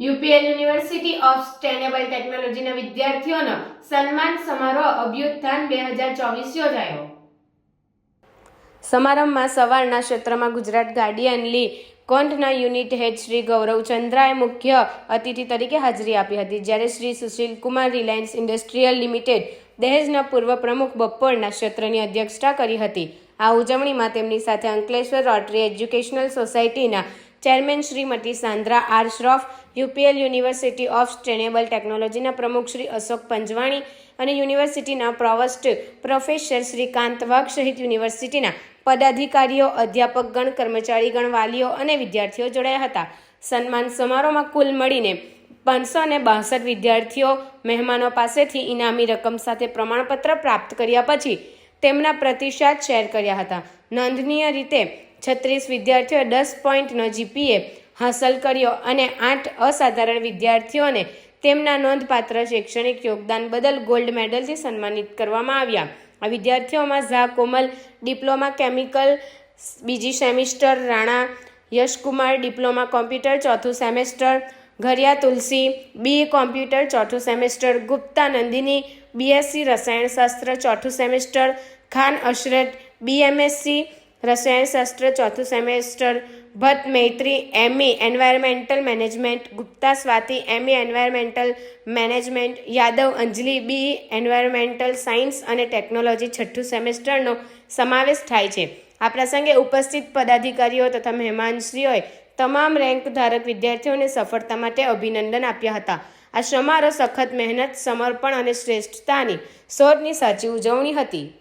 UPL university of સ્ટેનેબલ ટેકનોલોજીના વિદ્યાર્થીઓનો સન્માન સમારોહ અભ્યુત્થાન બે હજાર ચોવીસ યોજાયો. સમારંભમાં સવારના ક્ષેત્રમાં ગુજરાત ગાર્ડિયન લી કોન્ટના યુનિટ હેડ શ્રી ગૌરવ ચંદ્રાએ મુખ્ય અતિથિ તરીકે હાજરી આપી હતી. જ્યારે Shri Sushil Kumar Reliance Industrial Limited દહેજના પૂર્વ પ્રમુખ બપોરના ક્ષેત્રની અધ્યક્ષતા કરી હતી. આ ઉજવણીમાં તેમની સાથે અંકલેશ્વર રોટરી એજ્યુકેશનલ સોસાયટીના chairman Shrimati Sandra R Shroff UPL university of sustainable ટેકનોલોજીના પ્રમુખ શ્રી અશોક પંજવાણી અને યુનિવર્સિટીના પ્રોવસ્ટ પ્રોફેસર શ્રી કાંત વાઘ સહિત યુનિવર્સિટીના પદાધિકારીઓ અધ્યાપકગણ કર્મચારીગણ વાલીઓ અને વિદ્યાર્થીઓ જોડાયા હતા. સન્માન સમારોહમાં કુલ મળીને પાંચસો અને બાસઠ વિદ્યાર્થીઓ મહેમાનો પાસેથી ઇનામી રકમ સાથે પ્રમાણપત્ર પ્રાપ્ત કર્યા પછી તેમના પ્રતિસાદ શેર કર્યા હતા. નોંધનીય રીતે છત્રીસ વિદ્યાર્થીઓએ દસ પોઈન્ટનો જીપીએ હાંસલ કર્યો અને આઠ અસાધારણ વિદ્યાર્થીઓને તેમના નોંધપાત્ર શૈક્ષણિક યોગદાન બદલ ગોલ્ડ મેડલથી સન્માનિત કરવામાં આવ્યા. આ વિદ્યાર્થીઓમાં ઝા કોમલ, ડિપ્લોમા કેમિકલ, બીજી semester Rana, Yashkumar, diploma computer, ચોથું semester Gharia Tulsi, B computer, ચોથું સેમેસ્ટર ગુપ્તા નંદિની બીએસસી રસાયણશાસ્ત્ર, ચોથું સેમેસ્ટર ખાન અશરત બીએમએસસી રસાયણશાસ્ત્ર ચોથું semester, Bhatt, Maitri ME environmental management Gupta, Swati એમી environmental management Yadav, Anjali, B environmental science અને technology છઠ્ઠું સેમેસ્ટરનો સમાવેશ થાય છે. આ પ્રસંગે ઉપસ્થિત પદાધિકારીઓ તથા મહેમાનશ્રીઓએ તમામ રેન્ક ધારક વિદ્યાર્થીઓને સફળતા માટે અભિનંદન આપ્યા હતા. આ સમારોહ સખત મહેનત, સમર્પણ અને શ્રેષ્ઠતાની શોધની સાચી ઉજવણી હતી.